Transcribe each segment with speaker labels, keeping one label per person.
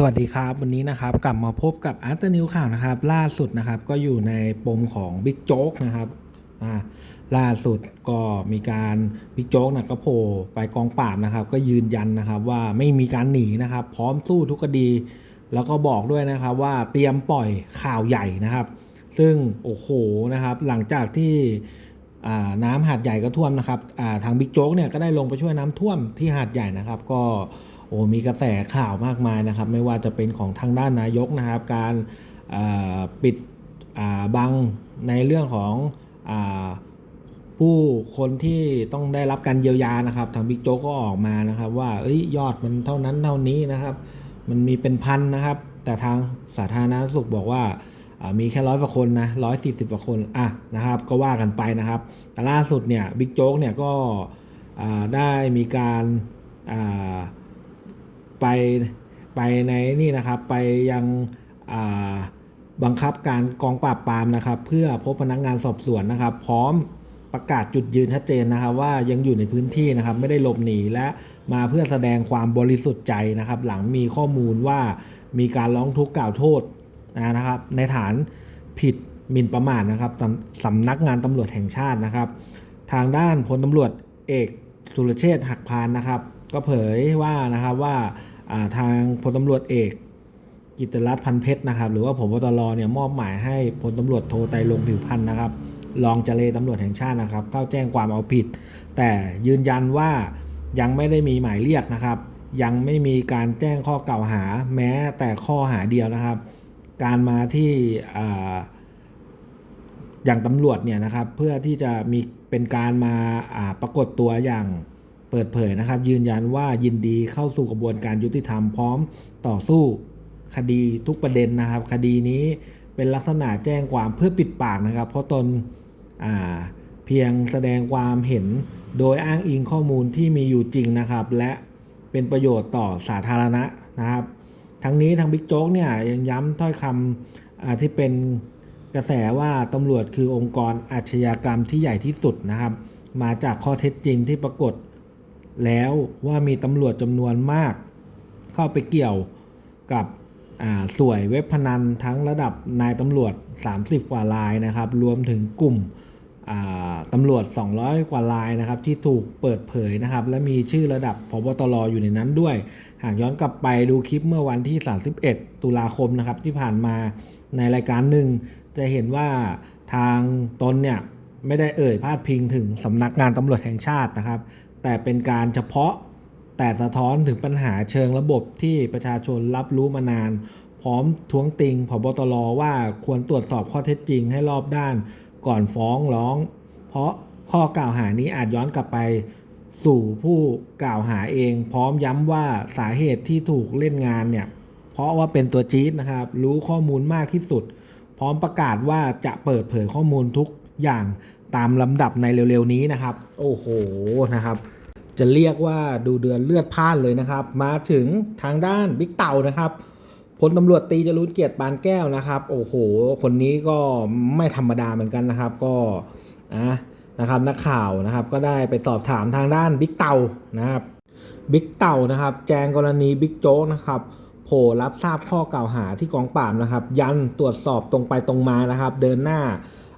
Speaker 1: สวัสดีครับ วันนี้นะครับกลับมาพบกับอาร์ตนิวข่าวนะครับ ล่าสุดนะครับก็อยู่ในปมของบิ๊กโจ๊กนะครับล่าสุดก็มีการบิ๊กโจ๊กนะก็โผล่ไปกองปราบนะครับ ก็ยืนยันนะครับว่าไม่มีการหนีนะครับ พร้อมสู้ทุกคดี แล้วก็บอกด้วยนะครับว่าเตรียมปล่อยข่าวใหญ่นะครับ ซึ่งโอ้โหนะครับ หลังจากที่น้ำหาดใหญ่ก็ท่วมนะครับทางบิ๊กโจ๊กเนี่ยก็ได้ลงไปช่วยน้ำท่วมที่หาดใหญ่นะครับ ก็ โอ้มีกระแสข่าวมากมายนะครับ ไม่ว่าจะเป็นของทางด้านนายกนะครับ การปิดบังในเรื่องของอผู้คนที่ต้องได้รับการเยียวยานะครับทางบิ๊กโจ๊กก็ออกมานะครับว่าเอ้ยยอดมันเท่านั้นเท่านี้นะครับ มันมีเป็นพันนะครับ แต่ทางสาธารณสุขบอกว่ามีแค่ร้อยกว่าคนนะร้อยสี่สิบกว่าคนอะนะครับ ก็ว่ากันไปนะครับ แต่ล่าสุดเนี่ยบิ๊กโจ๊กเนี่ยก็ได้มีการอ่า ไปไปในนี่นะครับไปยังบังคับการกองปราบปรามนะครับ เพื่อพบพนักงานสอบสวนนะครับ พร้อมประกาศจุดยืนชัดเจนนะครับ ว่ายังอยู่ในพื้นที่นะครับ ไม่ได้หลบหนีและมาเพื่อแสดงความบริสุทธิ์ใจนะครับ หลังมีข้อมูลว่ามีการร้องทุกข์กล่าวโทษนะครับ ในฐานผิดหมิ่นประมาทนะครับสำนักงานตำรวจแห่งชาตินะครับ ทางด้านพลตำรวจเอกสุรเชษฐ์หักพานนะครับ ก็เผยว่านะครับว่าอ่า ทางพลตำรวจเอกกิตติรัตน์พันเพชรนะครับหรือว่าผมวตรเนี่ยมอบหมายให้พลตำรวจโทไตรงผิวพันธ์นะครับรองเจรตำรวจแห่งชาตินะครับ เข้าแจ้งความเอาผิด แต่ยืนยันว่ายังไม่ได้มีหมายเรียกนะครับ ยังไม่มีการแจ้งข้อกล่าวหาแม้แต่ข้อหาเดียวนะครับ การมาที่ออย่างตำรวจเนี่ยนะครับ เพื่อที่จะมีเป็นการมาปรากฏตัวอย่าง เปิดเผยนะครับ ยืนยันว่ายินดีเข้าสู่กระบวนการยุติธรรมพร้อมต่อสู้คดีทุกประเด็นนะครับ คดีนี้เป็นลักษณะแจ้งความเพื่อปิดปากนะครับ เพราะตนเพียงแสดงความเห็นโดยอ้างอิงข้อมูลที่มีอยู่จริงนะครับ และเป็นประโยชน์ต่อสาธารณะนะครับ ทั้งนี้ทางบิ๊กโจ๊กเนี่ยยังย้ำถ้อยคำที่เป็นกระแสว่าตำรวจคือองค์กรอาชญากรรมที่ใหญ่ที่สุดนะครับ มาจากข้อเท็จจริงที่ปรากฏ แล้วว่ามีตำรวจจำนวนมาก เข้าไปเกี่ยวกับสวยเว็บพนันทั้งระดับนายตำรวจ 30 กว่ารายนะครับ รวมถึงกลุ่มตำรวจ 200 กว่ารายนะครับ ที่ถูกเปิดเผยนะครับ และมีชื่อระดับพบตรอยู่ในนั้นด้วย หากย้อนกลับไปดูคลิปเมื่อวันที่ 31 ตุลาคมนะครับ ที่ผ่านมาในรายการหนึ่ง จะเห็นว่าทางตนเนี่ยไม่ได้เอ่ยพาดพิงถึงสำนักงานตำรวจแห่งชาตินะครับ แต่เป็นการเฉพาะแต่สะท้อนถึงปัญหาเชิงระบบที่ประชาชนรับรู้มานาน พร้อมท้วงติงพบตรว่าควรตรวจสอบข้อเท็จจริงให้รอบด้านก่อนฟ้องร้อง เพราะข้อกล่าวหานี้อาจย้อนกลับไปสู่ผู้กล่าวหาเอง พร้อมย้ำว่าสาเหตุที่ถูกเล่นงานเนี่ยเพราะว่าเป็นตัวจี๊ดนะครับ รู้ข้อมูลมากที่สุด พร้อมประกาศว่าจะเปิดเผยข้อมูลทุกอย่าง ตามลำดับในเร็วๆนี้นะครับ โอ้โหนะครับ จะเรียกว่าดูเดือนเลือดพ่านเลยนะครับ มาถึงทางด้านบิ๊กเต่านะครับพลตำรวจตีจรูนเกียรติปานแก้วนะครับ โอ้โห คนนี้ก็ไม่ธรรมดาเหมือนกันนะครับ ก็นะนะครับนักข่าวนะครับก็ได้ไปสอบถามทางด้านบิ๊กเต่านะครับบิ๊กเต่านะครับ แจงกรณีบิ๊กโจ๊กนะครับโผล่รับทราบข้อกล่าวหาที่กองปราบนะครับ ยันตรวจสอบตรงไปตรงมานะครับ เดินหน้า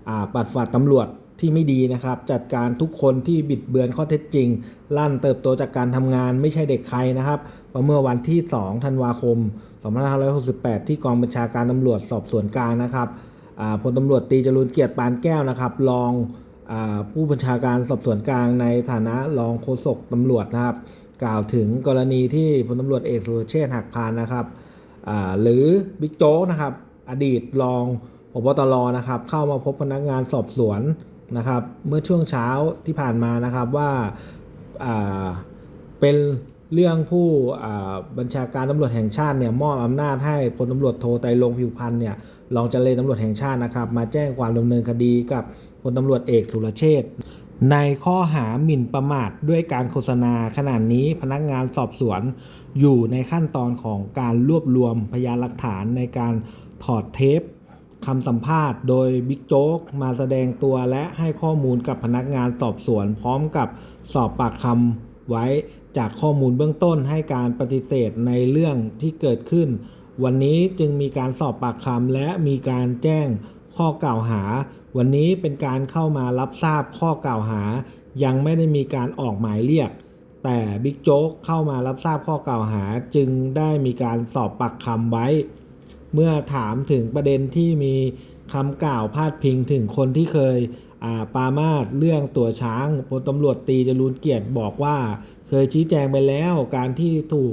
Speaker 1: อ่าปัดฝาดตำรวจ ที่ไม่ดีนะครับ จัดการทุกคนที่บิดเบือนข้อเท็จจริง ลั่นเติบโตจากการทำงานไม่ใช่เด็กใครนะครับเมื่อวันที่ 2 ธันวาคม 2568 ที่กองบัญชาการตำรวจสอบสวนกลางนะครับพลตำรวจตีจรูนเกียรติปานแก้วนะครับรองอผู้บัญชาการสอบสวนกลางในฐานะรองโฆษกตำรวจนะครับ กล่าวถึงกรณีที่พลตำรวจเอกสุรเชษฐ์หักพานนะครับหรือบิ๊กโจ๊กนะครับ อดีตรองพบตรนะครับ เข้ามาพบพนักงานสอบสวน นะครับเมื่อช่วงเช้าที่ผ่านมานะครับว่าาเป็นเรื่องผู้บัญชาการตำรวจแห่งชาติเนี่ยมอบอำนาจให้พลตำรวจโทไตรรงผิวพันธ์เนี่ยรองเจรตำรวจแห่งชาตินะครับ มาแจ้งความดำเนินคดีกับพลตำรวจเอกสุรเชษในข้อหาหมิ่นประมาทด้วยการโฆษณาขณะนี้พนักงานสอบสวนอยู่ในขั้นตอนของการรวบรวมพยานหลักฐานในการถอดเทป คำสัมภาษณ์โดยบิ๊กโจ๊กมาแสดงตัวและให้ข้อมูลกับพนักงานสอบสวน พร้อมกับสอบปากคำไว้จากข้อมูลเบื้องต้นให้การปฏิเสธในเรื่องที่เกิดขึ้น วันนี้จึงมีการสอบปากคำและมีการแจ้งข้อกล่าวหา วันนี้เป็นการเข้ามารับทราบข้อกล่าวหา ยังไม่ได้มีการออกหมายเรียก แต่บิ๊กโจ๊กเข้ามารับทราบข้อกล่าวหาจึงได้มีการสอบปากคำไว้ เมื่อถามถึงประเด็นที่มีคำกล่าวพาดพิงถึงคนที่เคยปามาสเรื่องตัวช้างพลตำรวจตีจรูนเกียรติบอกว่า เคยชี้แจงไปแล้วการที่ถูก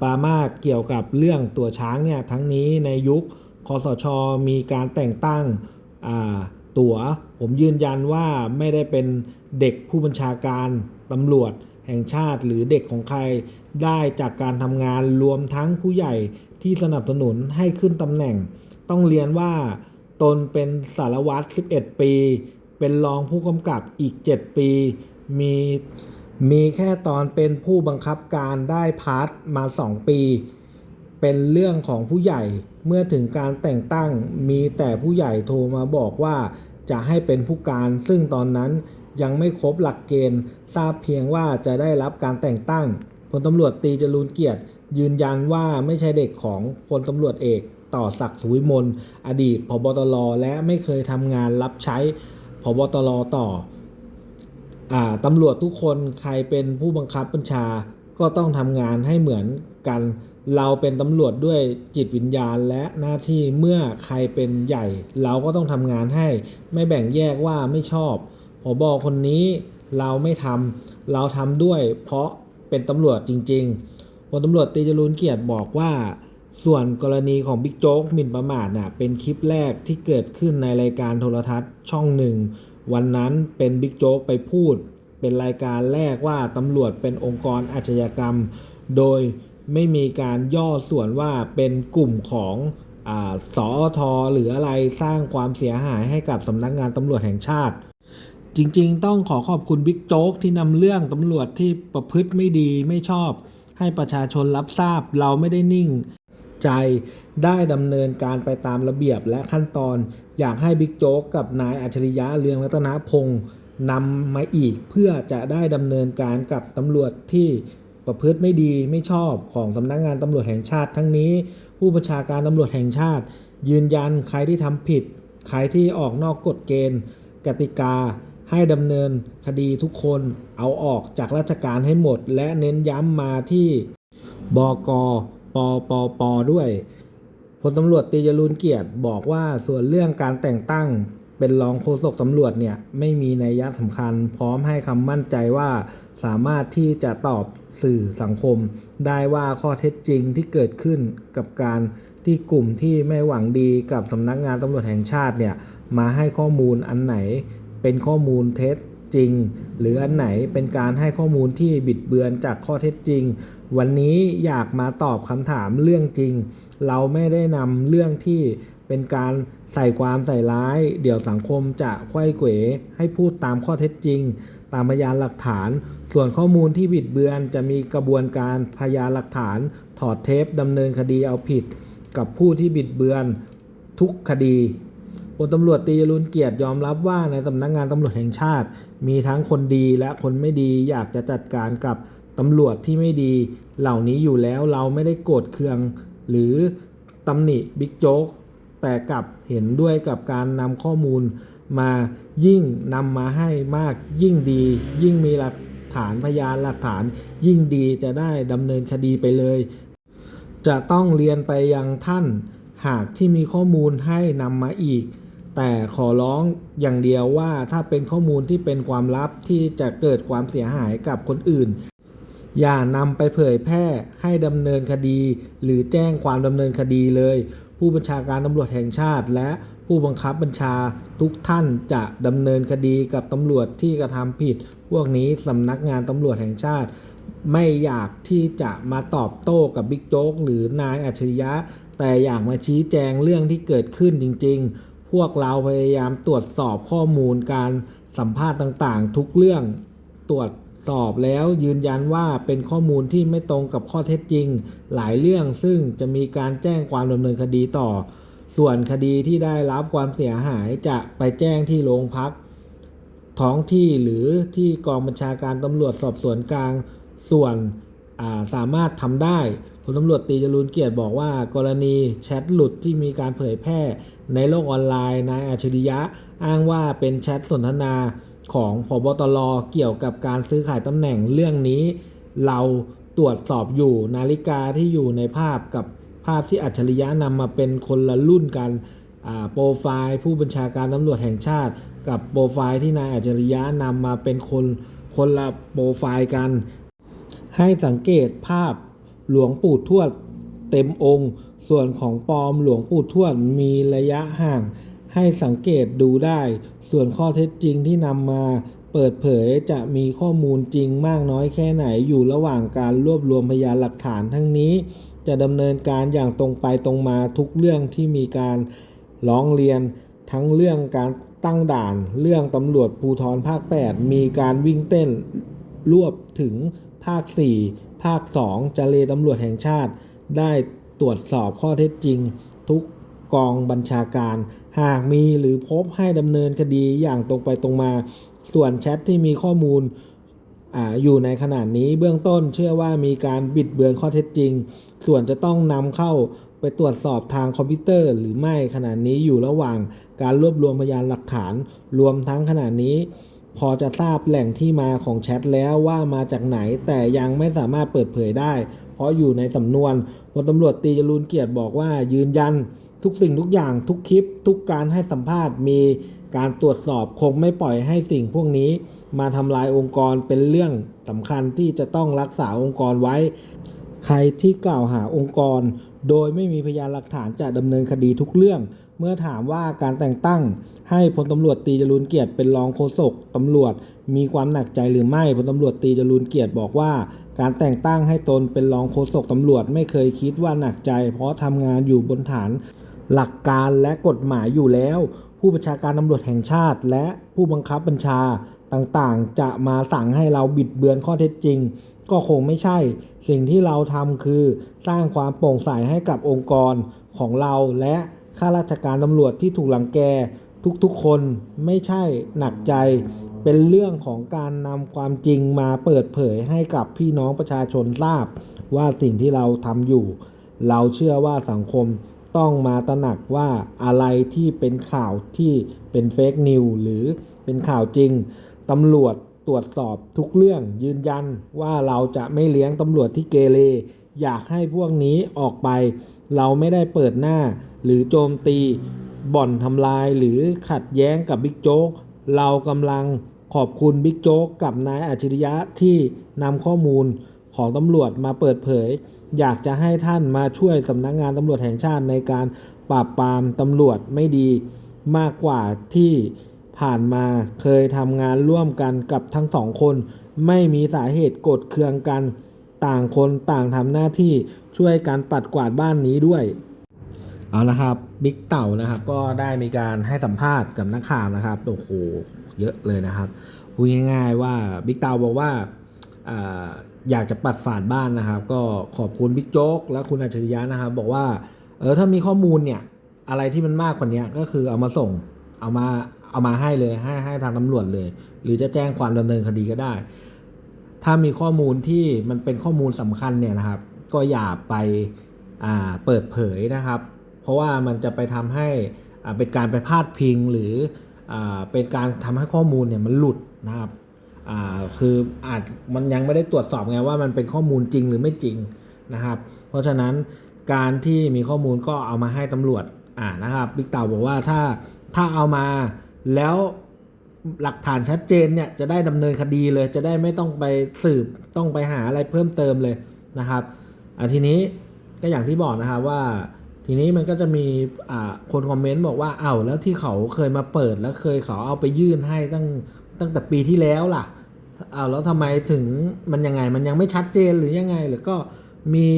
Speaker 1: ปามาสเกี่ยวกับเรื่องตัวช้างเนี่ยทั้งนี้ในยุคคอสชมีการแต่งตั้งตั๋ว ผมยืนยันว่าไม่ได้เป็นเด็กผู้บัญชาการตำรวจแห่งชาติหรือเด็กของใคร ได้จากการทำงานรวมทั้งผู้ใหญ่ที่สนับสนุนให้ขึ้นตำแหน่ง ต้องเรียนว่า ตนเป็นสารวัตร 11 ปี เป็นรองผู้กำกับอีก 7 ปี มีมีแค่ตอนเป็นผู้บังคับการได้พาร์ทมา 2 ปี เป็นเรื่องของผู้ใหญ่เมื่อถึงการแต่งตั้งมีแต่ผู้ใหญ่โทรมาบอกว่าจะให้เป็นผู้การซึ่งตอนนั้นยังไม่ครบหลักเกณฑ์ ทราบเพียงว่าจะได้รับการแต่งตั้ง ลตำรวจตีจรูนเกียรติ ยืนยันว่าไม่ใช่เด็กของพลตำรวจเอกต่อศักดิ์สุวิมลอดีตพบตรและไม่เคยทำงานรับใช้พบตรต่ออตำรวจทุกคนใครเป็นผู้บังคับบัญชาก็ต้องทำงานให้เหมือนกัน เราเป็นตำรวจด้วยจิตวิญญาณและหน้าที่เมื่อใครเป็นใหญ่ เราก็ต้องทำงานให้ไม่แบ่งแยกว่าไม่ชอบผบคนนี้เราไม่ทำเราทำด้วยเพราะ เป็นตำรวจจริงๆพลตำรวจตีจรูนเกียรติบอกว่า ส่วนกรณีของบิ๊กโจ๊กหมิ่นประมาทน่ะเป็นคลิปแรกที่เกิดขึ้นในรายการโทรทัศน์ช่องหนึ่ง วันนั้นเป็นบิ๊กโจ๊กไปพูด เป็นรายการแรกว่าตำรวจเป็นองค์กรอาชญากรรม โดยไม่มีการย่อส่วนว่าเป็นกลุ่มของอสอทอหรืออะไรสร้างความเสียหายให้กับสำนักงานตำรวจแห่งชาติ จริงๆ ต้องขอขอบคุณบิ๊กโจ๊กที่นำเรื่องตำรวจที่ประพฤติไม่ดีไม่ชอบ ให้ประชาชนรับทราบเราไม่ได้นิ่งใจได้ดำเนินการไปตามระเบียบและขั้นตอน อยากให้บิ๊กโจ๊กกับนายอัจฉริยะเรืองรัตนพงศ์นำมาอีกเพื่อจะได้ดำเนินการกับตำรวจที่ประพฤติไม่ดีไม่ชอบของสำนักงานตำรวจแห่งชาติ ทั้งนี้ ผู้บัญชาการตำรวจแห่งชาติ ยืนยันใครที่ทำผิด ใครที่ออกนอกกฎเกณฑ์ กติกา ให้ดำเนินคดีทุกคนเอาออกจากราชการให้หมด และเน้นย้ำมาที่บกปปปด้วยพลตำรวจตีจรูนเกียรติบอกว่าส่วนเรื่องการแต่งตั้งเป็นรองโฆษกตำรวจเนี่ยไม่มีนัยยะสำคัญ พร้อมให้คำมั่นใจว่าสามารถที่จะตอบสื่อสังคม ได้ว่าข้อเท็จจริงที่เกิดขึ้นกับการที่กลุ่มที่ไม่หวังดีกับสำนักงานตำรวจแห่งชาติเนี่ยมาให้ข้อมูลอันไหน เป็นข้อมูลเท็จจริง หรืออันไหนเป็นการให้ข้อมูลที่บิดเบือนจากข้อเท็จจริง วันนี้อยากมาตอบคำถามเรื่องจริง เราไม่ได้นำเรื่องที่เป็นการใส่ความใส่ร้าย เดี๋ยวสังคมจะไขว้เขวให้พูดตามข้อเท็จจริง ตามพยานหลักฐาน ส่วนข้อมูลที่บิดเบือนจะมีกระบวนการพยานหลักฐาน ถอดเทปดำเนินคดีเอาผิด กับผู้ที่บิดเบือนทุกคดี พลตำรวจตีจรุนเกียรติยอมรับว่าในสำนักงานตำรวจแห่งชาติ มีทั้งคนดีและคนไม่ดีอยากจะจัดการกับตำรวจที่ไม่ดี เหล่านี้อยู่แล้วเราไม่ได้โกรธเคือง หรือตำหนิบิ๊กโจ๊กแต่กลับเห็นด้วยกับการนำข้อมูลมายิ่งนำมาให้มากยิ่งดี ยิ่งมีหลักฐานพยานหลักฐาน ยิ่งดีจะได้ดำเนินคดีไปเลย จะต้องเรียนไปยังท่าน หากที่มีข้อมูลให้นำมาอีก แต่ขอร้องอย่างเดียวว่าถ้าเป็นข้อมูลที่เป็นความลับที่จะเกิดความเสียหายกับคนอื่น อย่านำไปเผยแพร่ให้ดำเนินคดี หรือแจ้งความดำเนินคดีเลย ผู้บัญชาการตำรวจแห่งชาติ และผู้บังคับบัญชาทุกท่านจะดำเนินคดีกับตำรวจที่กระทำผิด พวกนี้สำนักงานตำรวจแห่งชาติ ไม่อยากที่จะมาตอบโต้กับบิ๊กโจ๊กหรือนายอัจฉริยะ แต่อยากมาชี้แจงเรื่องที่เกิดขึ้นจริง ๆ วกเราพยายามตรวจสอบข้อมูลการสัมภาษณ์ต่างๆ ทุกเรื่องตรวจสอบแล้วยืนยันว่าเป็นข้อมูลที่ไม่ตรงกับข้อเท็จจริง หลายเรื่องซึ่งจะมีการแจ้งความดำเนินคดีต่อ ส่วนคดีที่ได้รับความเสียหายจะไปแจ้งที่โรงพัก ท้องที่หรือที่กองบัญชาการตำรวจสอบสวนกลาง ส่วน สามารถทำได้พลตำรวจตีจรูนเกียรติบอกว่า กรณีแชทหลุดที่มีการเผยแพร่ในโลกออนไลน์นายอัจฉริยะอ้างว่าเป็นแชทสนทนาของพบตรเกี่ยวกับการซื้อขายตำแหน่งเรื่องนี้ เราตรวจสอบอยู่นาฬิกาที่อยู่ในภาพกับภาพที่อัจฉริยะนำมาเป็นคนละรุ่นกันโปรไฟล์ผู้บัญชาการตำรวจแห่งชาติ กับโปรไฟล์ที่นายอัจฉริยะนำมาเป็นคนคนละโปรไฟล์กัน ให้สังเกตภาพหลวงปู่ทวดเต็มองค์ ส่วนของปลอมหลวงปู่ทวดมีระยะห่าง ให้สังเกตดูได้ ส่วนข้อเท็จจริงที่นำมาเปิดเผยจะมีข้อมูลจริงมากน้อยแค่ไหนอยู่ระหว่างการรวบรวมพยานหลักฐานทั้งนี้ จะดำเนินการอย่างตรงไปตรงมาทุกเรื่องที่มีการร้องเรียนทั้งเรื่องการตั้งด่าน เรื่องตำรวจภูธรภาค 8 มีการวิ่งเต้นรวบถึง ภาค 4 ภาค 2 จะเลตำรวจแห่งชาติ ได้ตรวจสอบข้อเท็จจริง ทุกกองบัญชาการ หากมีหรือพบให้ดำเนินคดีอย่างตรงไปตรงมา ส่วนแชทที่มีข้อมูลออยู่ในขณะนี้เบื้องต้นเชื่อว่ามีการบิดเบือนข้อเท็จจริง ส่วนจะต้องนำเข้าไปตรวจสอบทางคอมพิวเตอร์ หรือไม่ขณะนี้อยู่ระหว่างการรวบรวมพยานหลักฐาน รวมทั้งขณะนี้ พอจะทราบแหล่งที่มาของแชทแล้วว่ามาจากไหน แต่ยังไม่สามารถเปิดเผยได้ เพราะอยู่ในสำนวนพลตำรวจตีจรูนเกียรติบอกว่ายืนยัน ทุกสิ่งทุกอย่างทุกคลิป ทุกการให้สัมภาษณ์มีการตรวจสอบคงไม่ปล่อยให้สิ่งพวกนี้ มาทำลายองค์กรเป็นเรื่องสำคัญที่จะต้องรักษาองค์กรไว้ ใครที่กล่าวหาองค์กร โดยไม่มีพยานหลักฐานจะดำเนินคดีทุกเรื่อง เมื่อถามว่าการแต่งตั้งให้พลตำรวจตีจรูนเกียรติเป็นรองโฆษกตำรวจมีความหนักใจหรือไม่พลตำรวจตีจรูนเกียรติบอกว่า การแต่งตั้งให้ตนเป็นรองโฆษกตำรวจไม่เคยคิดว่าหนักใจ เพราะทำงานอยู่บนฐานหลักการและกฎหมายอยู่แล้ว ผู้บัญชาการตำรวจแห่งชาติ และผู้บังคับบัญชาต่างๆ จะมาสั่งให้เราบิดเบือนข้อเท็จจริง ก็คงไม่ใช่ สิ่งที่เราทำคือ สร้างความโปร่งใสให้กับองค์กรของเราและ ข้าราชการตำรวจที่ถูกหลังแกทุกๆคนไม่ใช่หนักใจ เป็นเรื่องของการนำความจริงมาเปิดเผยให้กับพี่น้องประชาชนทราบ ว่าสิ่งที่เราทำอยู่ เราเชื่อว่าสังคมต้องมาตระหนักว่าอะไรที่เป็นข่าวที่เป็นเฟกนิวหรือเป็นข่าวจริงตำรวจตรวจสอบทุกเรื่องยืนยันว่าเราจะไม่เลี้ยงตำรวจที่เกเรอยากให้พวกนี้ออกไป เราไม่ได้เปิดหน้า หรือโจมตีบ่อนทำลายหรือขัดแย้งกับบิ๊กโจ๊ก เรากำลังขอบคุณบิ๊กโจ๊กกับนายอัจฉริยะที่นำข้อมูลของตำรวจมาเปิดเผย อยากจะให้ท่านมาช่วยสำนักงานตำรวจแห่งชาติในการปราบปรามตำรวจไม่ดีมากกว่าที่ผ่านมาเคยทำงานร่วมกันกับทั้งสองคน ไม่มีสาเหตุโกรธเคืองกัน ต่างคนต่างทำหน้าที่ช่วยกันปัดกวาดบ้านนี้ด้วย เอาละครับบิ๊กเต่านะครับก็ได้มีการให้สัมภาษณ์กับนักข่าวนะครับโอ้โหเยอะเลยนะครับพูดง่ายๆว่าบิ๊กเต่าบอกว่าอยากจะปัดฝาดบ้านนะครับ ก็ขอบคุณบิ๊กโจ๊กและคุณอัจฉริยะนะครับ บอกว่าเออถ้ามีข้อมูลเนี่ยอะไรที่มันมากกว่านี้ก็คือเอามาส่งเอามาเอามาให้เลยให้ให้ทางตำรวจเลย หรือจะแจ้งความดำเนินคดีก็ได้ ถ้ามีข้อมูลที่มันเป็นข้อมูลสำคัญเนี่ยนะครับ ก็อย่าไปาเปิดเผยนะครับ เพราะว่ามันจะไปทำให้เป็นการไปพาดพิงหรืออเป็นการทำให้ข้อมูลเนี่ยมันหลุดนะครับคืออาจมันยังไม่ได้ตรวจสอบไงว่ามันเป็นข้อมูลจริงหรือไม่จริงนะครับ เพราะฉะนั้นการที่มีข้อมูลก็เอามาให้ตำรวจอ่านะครับบิ๊กเต่าบอกว่าถ้าถ้าเอามาแล้ว หลักฐานชัดเจนเนี่ยจะได้ดำเนินคดีเลย จะได้ไม่ต้องไปสืบต้องไปหาอะไรเพิ่มเติมเลยนะครับอ่าทีนี้ก็อย่างที่บอกนะครับว่า ทีนี้มันก็จะมีอ่าคนคอมเมนต์บอกว่าเอ้าแล้วที่เขาเคยมาเปิดแล้วเคยเขาเอาไปยื่นให้ตั้งตั้งแต่ปีที่แล้วล่ะเอ้าแล้วทำไมถึงมันยังไงมันยังไม่ชัดเจนหรือยังไงหรือก็มี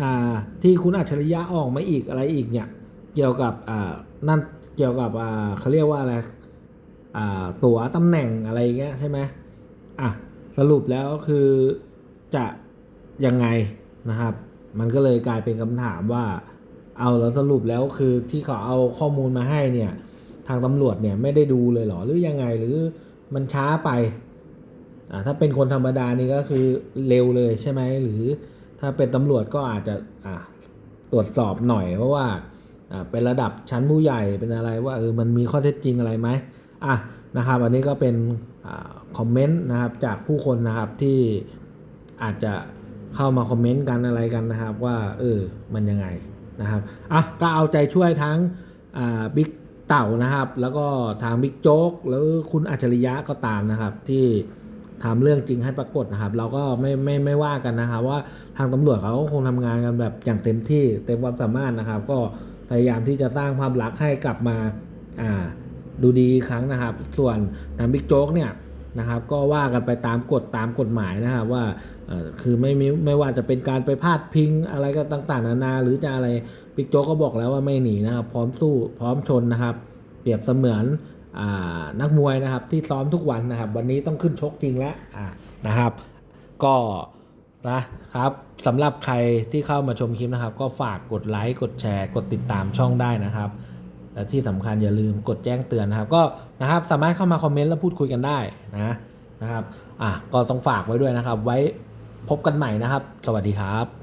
Speaker 1: อ่าที่คุณอัจฉริยะออกมาอีกอะไรอีกเนี่ยเกี่ยวกับอ่านั่นเกี่ยวกับอ่าเขาเรียกว่าอะไร ตั๋วตำแหน่งอะไรเงี้ยใช่ไหมอะสรุปแล้วคือจะยังไงนะครับ มันก็เลยกลายเป็นคำถามว่า เอาแล้วสรุปแล้วคือที่เขาเอาข้อมูลมาให้เนี่ย ทางตำรวจเนี่ยไม่ได้ดูเลยเหรอหรือยังไงหรือมันช้าไปอ่าถ้าเป็นคนธรรมดานี่ก็คือเร็วเลยใช่ไหมหรือถ้าเป็นตำรวจก็อาจจะอ่าตรวจสอบหน่อยเพราะว่าอ่าเป็นระดับชั้นผู้ใหญ่เป็นอะไรว่าเออมันมีข้อเท็จจริงอะไรไหม อะนะครับอันนี้ก็เป็นอคอมเมนต์นะครับจากผู้คนนะครับที่อาจจะเข้ามาคอมเมนต์กันอะไรกันนะครับว่าเออมันยังไงนะครับอะก็เอาใจช่วยทั้งบิ๊กเต่านะครับ แล้วก็ทางบิ๊กโจ๊กแล้วคุณอัจฉริยะก็ตามนะครับที่ทำเรื่องจริงให้ปรากฏนะครับ เราก็ไม่ไม่ไม่ว่ากันนะครับว่าทางตำรวจเขาก็คงทำงานกันแบบอย่างเต็มที่เต็มความสามารถนะครับ ก็พยายามที่จะสร้างภาพลักให้กลับมาอ่า ดูดีอีกครั้งนะครับ ส่วนทางบิ๊กโจ๊กเนี่ยนะครับก็ว่ากันไปตามกฎตามกฎหมายนะครับว่าคือไม่มีไม่ว่าจะเป็นการไปพาดพิงอะไรก็ต่างๆ นานา หรือจะอะไรบิ๊กโจ๊กก็บอกแล้วว่าไม่หนีนะครับ พร้อมสู้พร้อมชนนะครับ เปรียบเสมือนอนักมวยนะครับที่ซ้อมทุกวันนะครับ วันนี้ต้องขึ้นชกจริงแล้วนะครับ ก็นะครับสำหรับใครที่เข้ามาชมคลิปนะครับ ก็ฝากกดไลค์กดแชร์ กดติดตามช่องได้นะครับ และที่สำคัญอย่าลืมกดแจ้งเตือนนะครับ ก็นะครับสามารถเข้ามาคอมเมนต์และพูดคุยกันได้นะนะครับอะก็ต้องฝากไว้ด้วยนะครับ ไว้พบกันใหม่นะครับ สวัสดีครับ